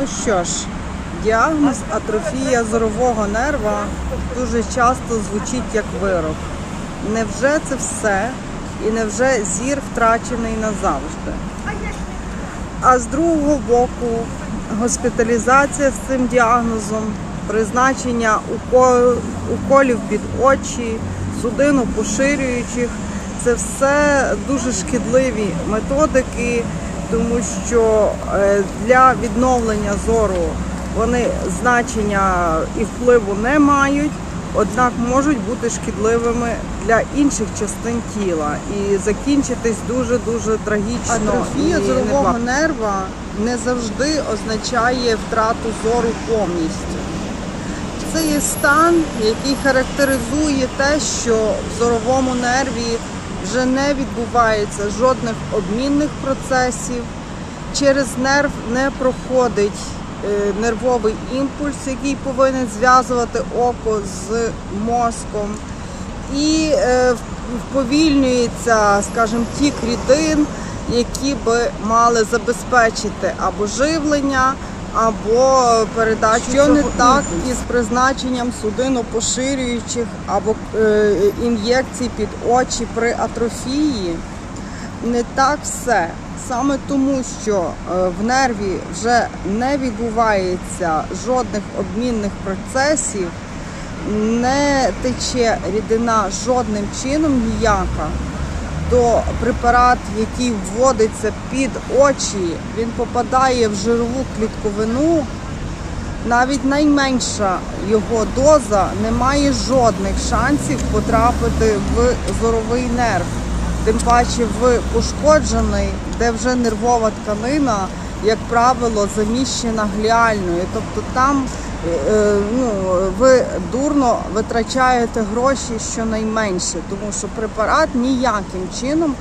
Ну що ж, діагноз атрофія зорового нерва дуже часто звучить як вирок. Невже це все? І невже зір втрачений назавжди? А з другого боку, госпіталізація з цим діагнозом, призначення уко- уколів під очі, судину поширюючих це все дуже шкідливі методики, тому що е, для відновлення зору вони значення і впливу не мають, однак можуть бути шкідливими для інших частин тіла і закінчитись дуже дуже трагічно. Атрофія зорового нерва не завжди означає втрату зору повністю. Це є стан, який характеризує те, що в зоровому нерві вже не відбувається жодних обмінних процесів. Через нерв не проходить е, нервовий імпульс, який повинен зв'язувати око з мозком. І е, вповільнюється, скажімо, тік рідин, які би мали забезпечити або живлення, або передачу. Що не так із призначенням судинопоширюючих або е, ін'єкцій під очі при атрофії? Не так все. Саме тому, що е, в нерві вже не відбувається жодних обмінних процесів, не тече рідина жодним чином ніяка, то препарат, який вводиться під очі, він попадає в жирову клітковину. Навіть найменша його доза не має жодних шансів потрапити в зоровий нерв, тим паче в пошкоджений, де вже нервова тканина, як правило, заміщена гліальною. Тобто там ну, ви дурно витрачаєте гроші щонайменше, тому що препарат ніяким чином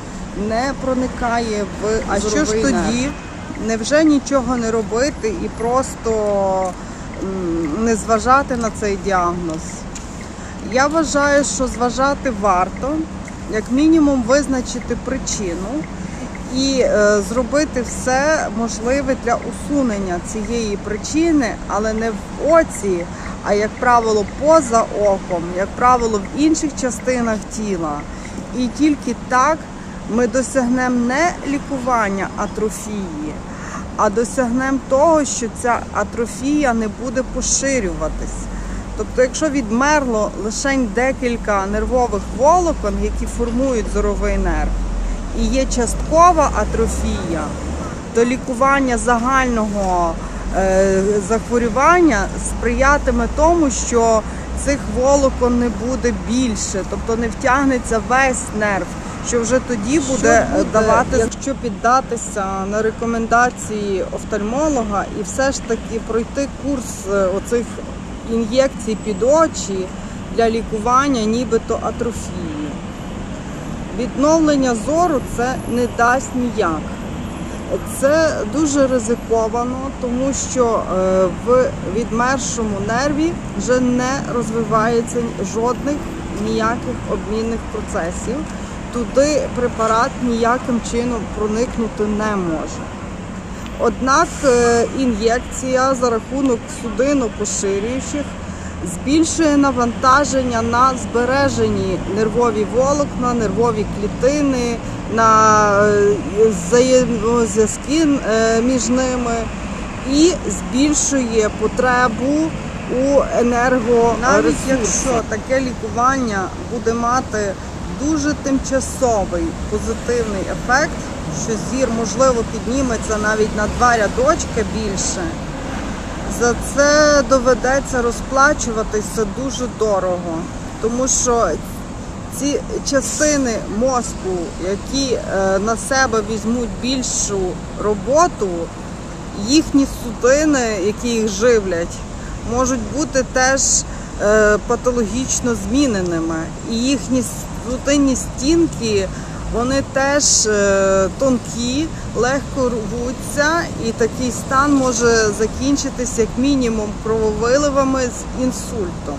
не проникає в А що ж тоді? Невже нічого не робити і просто не зважати на цей діагноз? Я вважаю, що зважати варто, як мінімум визначити причину і е, зробити все можливе для усунення цієї причини, але не в оці, а як правило, поза оком, як правило, в інших частинах тіла. І тільки так ми досягнемо не лікування атрофії, а досягнемо того, що ця атрофія не буде поширюватись. Тобто, якщо відмерло лише декілька нервових волокон, які формують зоровий нерв, і є часткова атрофія, то лікування загального е, захворювання сприятиме тому, що цих волокон не буде більше, тобто не втягнеться весь нерв, що вже тоді буде, е, давати, якщо піддатися на рекомендації офтальмолога і все ж таки пройти курс е, оцих ін'єкцій під очі для лікування нібито атрофії. Відновлення зору це не дасть ніяк. Це дуже ризиковано, тому що е, в відмершому нерві вже не розвивається жодних ніяких обмінних процесів. Туди препарат ніяким чином проникнути не може. Однак е, ін'єкція за рахунок судинопоширюючих збільшує навантаження на збережені нервові волокна, нервові клітини, на е, взаємозв'язки е, між ними і збільшує потребу у енергоресурсах. Навіть якщо таке лікування буде мати дуже тимчасовий позитивний ефект, що зір можливо підніметься навіть на два рядочка більше. За це доведеться розплачуватися дуже дорого, тому що ці частини мозку, які е, на себе візьмуть більшу роботу, їхні судини, які їх живлять, можуть бути теж е, патологічно зміненими. І їхні судинні стінки вони теж е, тонкі, легко рвуться, і такий стан може закінчитися як мінімум крововиливами з інсультом,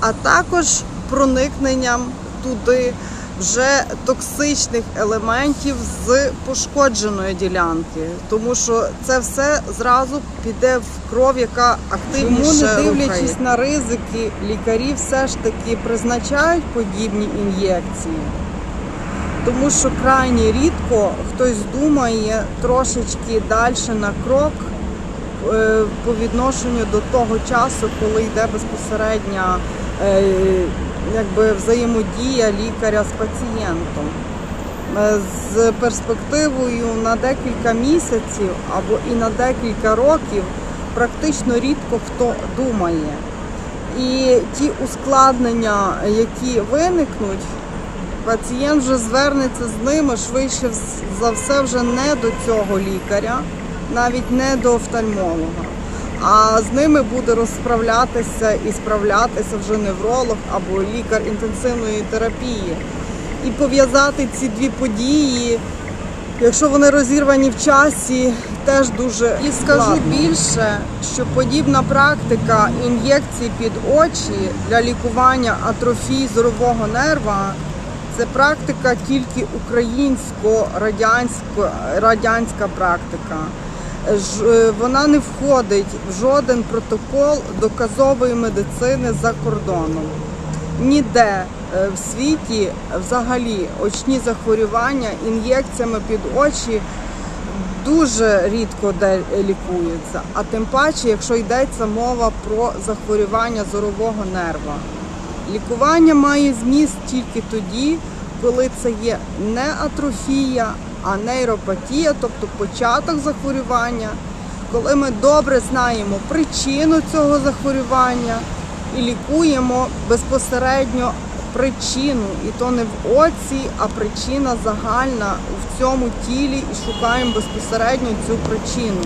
а також проникненням туди вже токсичних елементів з пошкодженої ділянки, тому що це все зразу піде в кров, яка активніше Чому, не дивлячись дивлячись на ризики, лікарі все ж таки призначають подібні ін'єкції. Тому що крайні рідко хтось думає трошечки далі на крок е, по відношенню до того часу, коли йде безпосередня е, якби взаємодія лікаря з пацієнтом. Е, З перспективою на декілька місяців або і на декілька років практично рідко хто думає. І ті ускладнення, які виникнуть, пацієнт вже звернеться з ними швидше за все вже не до цього лікаря, навіть не до офтальмолога. А з ними буде розправлятися і справлятися вже невролог або лікар інтенсивної терапії. І пов'язати ці дві події, якщо вони розірвані в часі, теж дуже і скажу складно. більше, що подібна практика ін'єкцій під очі для лікування атрофії зорового нерва це практика тільки українсько-радянсько радянська практика. Е, Вона не входить в жоден протокол доказової медицини за кордоном. Ніде е, в світі взагалі очні захворювання ін'єкціями під очі дуже рідко де лікуються, а тим паче, якщо йдеться мова про захворювання зорового нерва. Лікування має зміст тільки тоді, коли це є не атрофія, а нейропатія, тобто початок захворювання, коли ми добре знаємо причину цього захворювання і лікуємо безпосередньо причину, і то не в оці, а причина загальна в цьому тілі, і шукаємо безпосередньо цю причину.